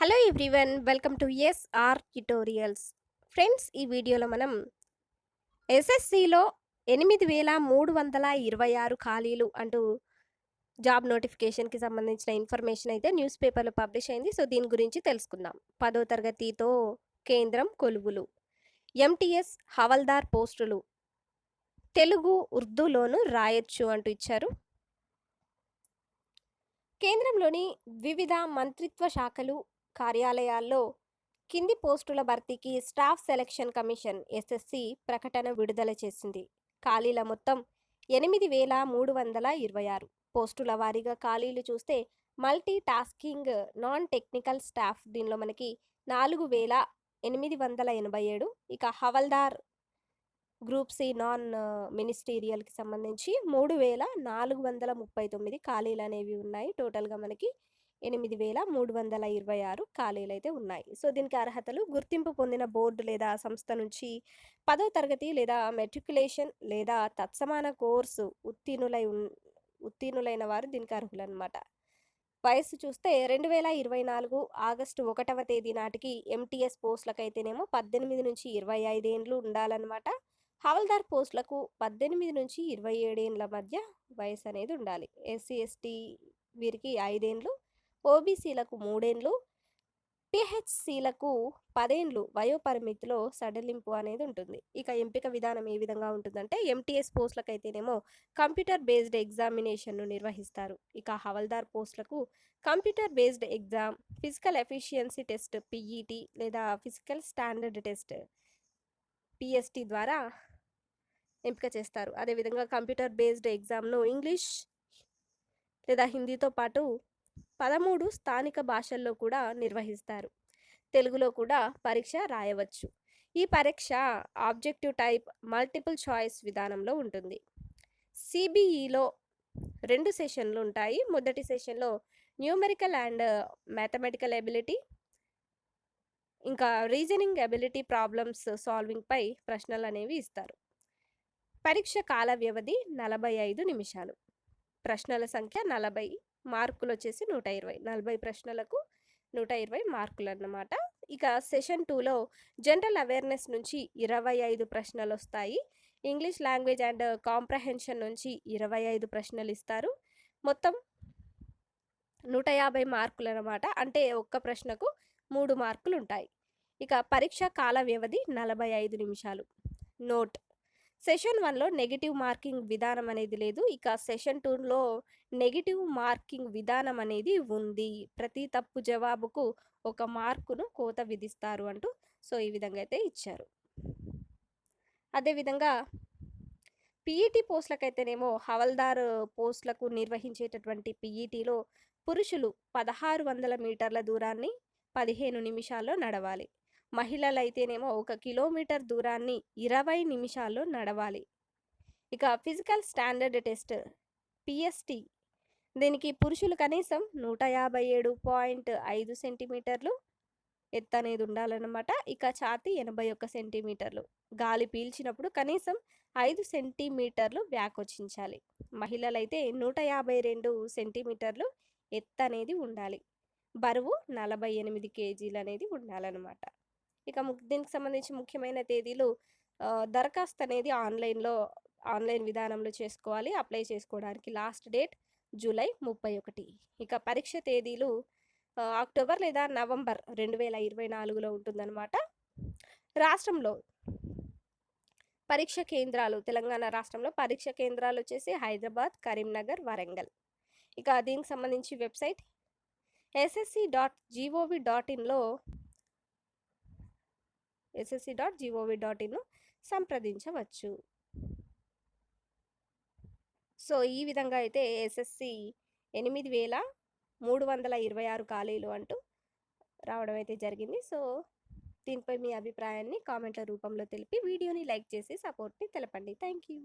Hello everyone welcome to SR tutorials friends ఈ వీడియోలో మనం ఎస్ఎస్సిలో ఎనిమిది వేల మూడు వందల ఇరవై ఆరు ఖాళీలు అంటూ జాబ్ నోటిఫికేషన్కి సంబంధించిన ఇన్ఫర్మేషన్ అయితే న్యూస్ పేపర్లో పబ్లిష్ అయింది. సో దీని గురించి తెలుసుకుందాం. పదో తరగతితో కేంద్రం కొలువులు. ఎంటీఎస్ హవల్దార్ పోస్టులు. తెలుగు ఉర్దూలోను రాయొచ్చు అంటూ ఇచ్చారు. కేంద్రంలోని వివిధ మంత్రిత్వ శాఖలు కార్యాలయాల్లో కింది పోస్టుల భర్తీకి స్టాఫ్ సెలక్షన్ కమిషన్ ఎస్ఎస్సి ప్రకటన విడుదల చేసింది. ఖాళీల మొత్తం ఎనిమిది వేల మూడు వందల ఇరవై ఆరు. పోస్టుల వారీగా ఖాళీలు చూస్తే multi tasking non technical staff దీనిలో మనకి నాలుగు వేల ఎనిమిది వందల ఎనభై ఏడు. ఇక హవల్దార్ గ్రూప్ సి నాన్ మినిస్టీరియల్కి సంబంధించి మూడు వేల నాలుగు వందల ముప్పై తొమ్మిది ఖాళీలు అనేవి ఉన్నాయి. టోటల్గా మనకి ఎనిమిది వేల మూడు వందల ఇరవై ఆరు ఖాళీలు అయితే ఉన్నాయి. సో దీనికి అర్హతలు గుర్తింపు పొందిన బోర్డు లేదా సంస్థ నుంచి పదో తరగతి లేదా మెట్రికులేషన్ లేదా తత్సమాన కోర్సు ఉత్తీర్ణులై ఉన్- ఉత్తీర్ణులైన వారు దీనికి అర్హులు అనమాట వయస్సు చూస్తే రెండు వేల ఇరవై నాలుగు ఆగస్టు ఒకటవ తేదీ నాటికి ఎంటీఎస్ పోస్టులకైతేనేమో పద్దెనిమిది నుంచి ఇరవై ఐదేండ్లు ఉండాలన్నమాట. హవల్దార్ పోస్టులకు పద్దెనిమిది నుంచి ఇరవై ఏడేండ్ల మధ్య వయసు అనేది ఉండాలి. ఎస్సీ ఎస్టీ వీరికి ఐదేండ్లు ఓబీసీలకు మూడేండ్లు పిహెచ్సిలకు పదేండ్లు వయోపరిమితిలో సడలింపు అనేది ఉంటుంది. ఇక ఎంపిక విధానం ఏ విధంగా ఉంటుందంటే ఎంటీఎస్ పోస్టులకు అయితేనేమో కంప్యూటర్ బేస్డ్ ఎగ్జామినేషన్ను నిర్వహిస్తారు. ఇక హవల్దార్ పోస్టులకు computer based exam physical efficiency test PET లేదా ఫిజికల్ స్టాండర్డ్ టెస్ట్ పిఎస్టి ద్వారా ఎంపిక చేస్తారు. అదేవిధంగా కంప్యూటర్ బేస్డ్ ఎగ్జామ్ను ఇంగ్లీష్ లేదా హిందీతో పాటు పదమూడు స్థానిక భాషల్లో కూడా నిర్వహిస్తారు. తెలుగులో కూడా పరీక్ష రాయవచ్చు. ఈ పరీక్ష ఆబ్జెక్టివ్ టైప్ మల్టిపుల్ చాయిస్ విధానంలో ఉంటుంది. సిబిఈలో రెండు సెషన్లు ఉంటాయి. మొదటి సెషన్లో న్యూమెరికల్ అండ్ మ్యాథమెటికల్ ఎబిలిటీ ఇంకా రీజనింగ్ ఎబిలిటీ ప్రాబ్లమ్స్ సాల్వింగ్పై ప్రశ్నలు అనేవి ఇస్తారు. పరీక్ష కాల వ్యవధి నలభై ఐదు నిమిషాలు. ప్రశ్నల సంఖ్య నలభై మార్కులు వచ్చేసి నూట ఇరవై నలభై ప్రశ్నలకు నూట ఇరవై మార్కులు అన్నమాట ఇక సెషన్ టూలో జనరల్ అవేర్నెస్ నుంచి ఇరవై ఐదు ప్రశ్నలు వస్తాయి ఇంగ్లీష్ లాంగ్వేజ్ అండ్ కాంప్రహెన్షన్ నుంచి ఇరవై ఐదు ప్రశ్నలు ఇస్తారు మొత్తం నూట యాభై మార్కులు అన్నమాట అంటే ఒక్క ప్రశ్నకు మూడు మార్కులు ఉంటాయి ఇక పరీక్ష కాల వ్యవధి నలభై ఐదు నిమిషాలు. నోట్ సెషన్ వన్లో నెగిటివ్ మార్కింగ్ విధానం అనేది లేదు. ఇక సెషన్ టూలో నెగిటివ్ మార్కింగ్ విధానం అనేది ఉంది. ప్రతి తప్పు జవాబుకు ఒక మార్కును కోత విధిస్తారు అంటూ సో ఈ విధంగా అయితే ఇచ్చారు. అదేవిధంగా పీఈటీ పోస్టులకైతేనేమో హవల్దార్ పోస్టులకు నిర్వహించేటటువంటి పీఈటీలో పురుషులు పదహారు వందల మీటర్ల దూరాన్ని పదిహేను నిమిషాల్లో నడవాలి. మహిళలైతేనేమో ఒక కిలోమీటర్ దూరాన్ని ఇరవై నిమిషాల్లో నడవాలి. ఇక ఫిజికల్ స్టాండర్డ్ టెస్ట్ పిఎస్టి. దీనికి పురుషులు కనీసం నూట యాభై ఏడు పాయింట్ ఐదు సెంటీమీటర్లు ఎత్తు అనేది ఉండాలన్నమాట. ఇక ఛాతీ ఎనభై ఒక్క సెంటీమీటర్లు. గాలి పీల్చినప్పుడు కనీసం ఐదు సెంటీమీటర్లు వ్యాకోచించాలి. మహిళలైతే నూట యాభై రెండు సెంటీమీటర్లు ఎత్తు అనేది ఉండాలి. బరువు నలభై ఎనిమిది కేజీలు అనేది ఉండాలన్నమాట. ఇక దీనికి సంబంధించి ముఖ్యమైన తేదీలు దరఖాస్తు అనేది ఆన్లైన్లో ఆన్లైన్ విధానంలో చేసుకోవాలి. అప్లై చేసుకోవడానికి లాస్ట్ డేట్ జూలై ముప్పై ఒకటి. ఇక పరీక్ష తేదీలు అక్టోబర్ లేదా నవంబర్ రెండు వేల ఇరవై నాలుగులో ఉంటుందన్నమాట. రాష్ట్రంలో పరీక్ష కేంద్రాలు తెలంగాణ రాష్ట్రంలో పరీక్ష కేంద్రాలు వచ్చేసి హైదరాబాద్ కరీంనగర్ వరంగల్. ఇక దీనికి సంబంధించి website SSC dot GOV dot ఇన్లో SSC dot GOV dot ఇన్ను సంప్రదించవచ్చు. సో ఈ విధంగా అయితే ఎస్ఎస్సి ఎనిమిది వేల మూడు వందల ఇరవై ఆరు ఖాళీలు అంటూ రావడం అయితే జరిగింది. సో దీనిపై మీ అభిప్రాయాన్ని కామెంట్ల రూపంలో తెలిపి వీడియోని లైక్ చేసి సపోర్ట్ని తెలపండి. Thank you